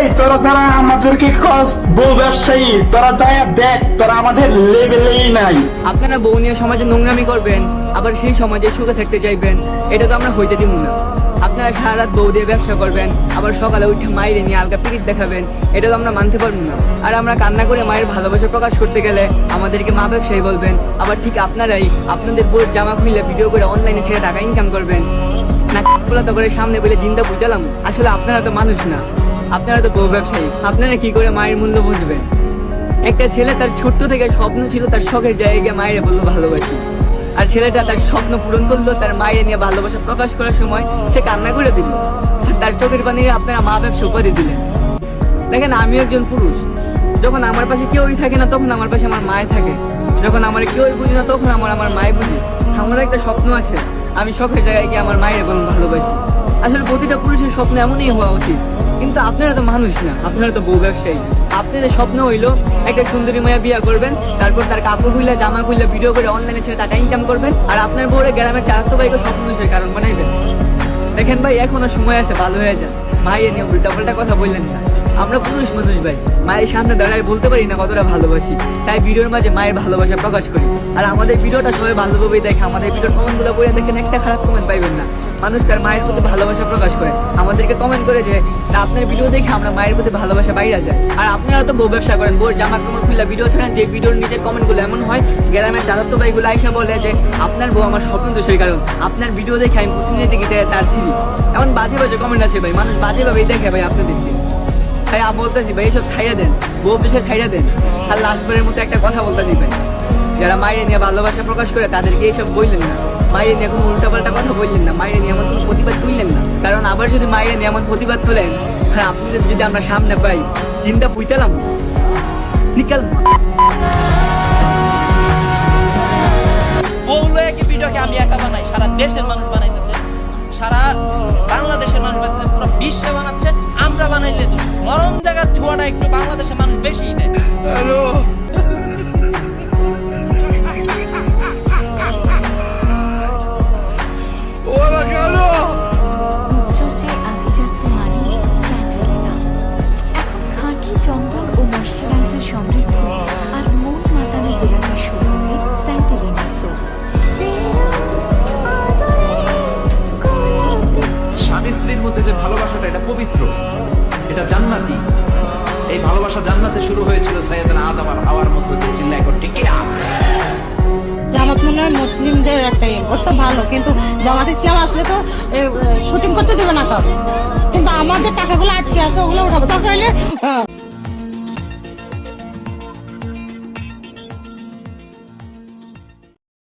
এই, তোরা তারা আমাদেরকে কস বউ ব্যবসায়ী, তোরা দয়া দেখ, তোরা আমাদের লেভেলেই নাই। আপনারা বউ নিয়ে সমাজে নোংরামি করবেন, আবার সেই সমাজে সুখে থাকতে চাইবেন, এটা তো আমরা হইতে দিব না। আপনারা সারা রাত বউ দিয়ে ব্যবসা করবেন, আবার সকালে উঠে মায়ের নিয়ে আলগা পিরিত দেখাবেন, এটা তো আমরা মানতে পারব না। আর আমরা কান্না করে মায়ের ভালোবাসা প্রকাশ করতে গেলে আমাদেরকে মা ব্যবসায়ী বলবেন, আবার ঠিক আপনারাই আপনাদের বউয়ের জামা খুলে ভিডিও করে অনলাইনে ছেড়ে টাকা ইনকাম করবেন। না করে সামনে বলে জিন্দা বুঝালাম, আসলে আপনারা তো মানুষ না। আপনারা তো ব্যবসায়ী। আপনারা কি করে মায়ের মূল্য বুঝবেন? একটা ছেলে তার ছোট্ট থেকে স্বপ্ন ছিল, তার শখের জায়গায় মায়ের বলল ভালোবাসি। আর ছেলেটা তার স্বপ্ন পূরণ করল, তার মায়ের নিয়ে ভালোবাসা প্রকাশ করার সময় সে কান্না করে দিল। তার চোখের পানি আপনারা মা ব্যবসা উপাধি দিলেন। দেখেন, আমি একজন পুরুষ। যখন আমার পাশে কেউই থাকে না, তখন আমার পাশে আমার মায় থাকে। যখন আমার কেউই বুঝি না, তখন আমার আমার মায় বুঝি। আমার একটা স্বপ্ন আছে। আমি শখের জায়গায় গিয়ে আমার মায়ের বলুন ভালোবাসি। আসলে প্রতিটা পুরুষের স্বপ্ন এমনই হওয়া উচিত। কিন্তু আপনারা তো মানুষ না, আপনারা তো বউ ব্যবসায়ী। আপনাদের স্বপ্ন হইল একটা সুন্দরী মায়া বিয়া করবেন, তারপর তার কাপড় খুললে জামা খুললে ভিডিও করে অনলাইনে ছেড়ে টাকা ইনকাম করবেন, আর আপনার বউরে গ্রামের চালাতো ভাইকে স্বপ্ন কারণ বানাইবেন। দেখেন ভাই, এখনও সময় আছে, ভালো হয়ে যান মায়ের নিয়ে উল্টা পাল্টা কথা বললেন না। আমরা পুরুষ মানুষ ভাই। মায়ের সামনে দাঁড়ায় বলতে পারি না কতটা ভালোবাসি। তাই ভিডিওর মাঝে মায়ের ভালোবাসা প্রকাশ করি। আর আমাদের ভিডিওটা সবাই ভালোভাবে দেখে, আমাদের ভিডিওর কমেন্টগুলো করে দেখেন একটা খারাপ কমেন্ট পাইবেন না। মানুষ তার মায়ের প্রতি ভালোবাসা প্রকাশ করে। আমাদেরকে কমেন্ট করে যে আপনার ভিডিও দেখে আমরা মায়ের প্রতি ভালোবাসা বাইরে যায় আর আপনারা তো বউ ব্যবসা করেন, বউর জামা কাপড় খুলে ভিডিও ছাড়েন, যে ভিডিওর নিচের কমেন্টগুলো এমন হয়, গ্রামের চারত্ব ভাইগুলো আইসা বলে যে, আপনার বউ আমার স্বপ্ন দোষের কারণ। আপনার ভিডিও দেখে আমি দেখি যে তার সিঁড়ি। এমন বাজে বাজে কমেন্ট আছে ভাই, মানুষ বাজে ভাবেই দেখে ভাই আপনাদেরকে। তাই আমি বলতেছি, ভাই এইসব ছাইড়া দেন। বউ বিষয় ছাইড়া দেন। আর লাস্টবারের মতো একটা কথা বলতেছি ভাই। যারা মায়ের নিয়ে ভালোবাসা প্রকাশ করে, তাদেরকে এইসব বললেন না। মায়ের নিয়ে কোনো উল্টাপাল্টা কথা বললেন না। মায়ের নিয়ে এমন কোনো প্রতিবাদ তুললেন না। কারণ আবার যদি মায়ের নিয়ে এমন প্রতিবাদ তোলেন, আর আপনাদের যদি আমরা সামনে পাই, চিন্তা বুঝতেলাম নিকাল আমি একা বানাই। সারা দেশের মানুষ সারা বাংলাদেশের মানুষ বানাইতেছে। পুরো বিশ্বে বানাচ্ছে। আমরা বানাইলে তো নরম জায়গার ছোঁয়াটা একটু বাংলাদেশের মানুষ বেশি দেয়। রূপচর্চায় আভিজাত্য মানে স্যান্ডেলিনা এখন খাঁটি চন্দন ও ময়শ্চারাইজার সমৃদ্ধ। এটা জান্নাতি। এই ভালোবাসা জান্নাতে শুরু হয়েছিল সাইয়েদ আদম আর হাওয়ার মধ্যে দিয়ে চিল্লা এখন টিকিয়া জামাত মনে হয় মুসলিমদের একটা ইয়ে ভালো, কিন্তু জামাত ইসলাম আসলে তো শুটিং করতে দেবে না তো। কিন্তু আমাদের টাকাগুলো আটকে আছে, ওগুলো উঠাবো। দরকার